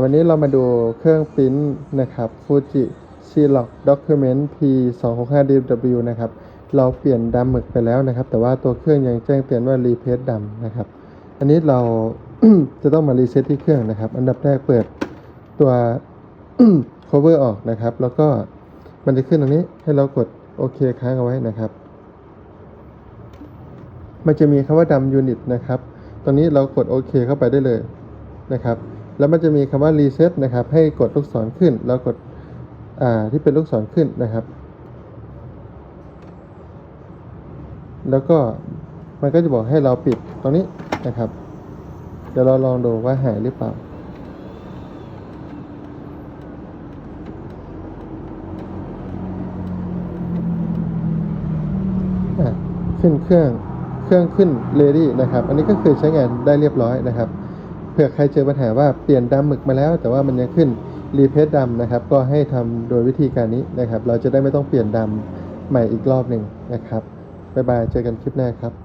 วันนี้เรามาดูเครื่องปริ้นนะครับ Fuji s h i l o c Document P 2 6 5 DW นะครับ เราเปลี่ยนดำหมึกไปแล้วนะครับ แต่ว่าตัวเครื่องยังแจ้งเตือนว่ารีเพสดำนะครับ อันนี้เรา จะต้องมารีเซ็ตที่เครื่องนะครับ อันดับแรกเปิดตัว cover ออกนะครับ แล้วก็มันจะขึ้นตรงนี้ให้เรากดโอเคค้างเอาไว้นะครับ มันจะมีคำว่าดำยูนิตนะครับ ตรงนี้เรากดโอเคเข้าไปได้เลยนะครับ แล้วมันจะมีคำว่ารีเซ็ตนะครับ ให้กดลูกศรขึ้น แล้วกดที่เป็นลูกศรขึ้นนะครับ แล้วก็มันก็จะบอกให้เราปิดตรงนี้นะครับ เดี๋ยวเราลองดูว่าหายหรือเปล่าขึ้นเครื่องเครื่องขึ้น ready นะครับ อันนี้ก็คือใช้งานได้เรียบร้อยนะครับ เผื่อใครเจอปัญหาว่าเปลี่ยนดำหมึกมาแล้ว แต่ว่ามันยังขึ้นรีเพสดำนะครับ ก็ให้ทำโดยวิธีการนี้นะครับ เราจะได้ไม่ต้องเปลี่ยนดำใหม่อีกรอบหนึ่งนะครับบ๊ายบายเจอกันคลิปหน้าครับ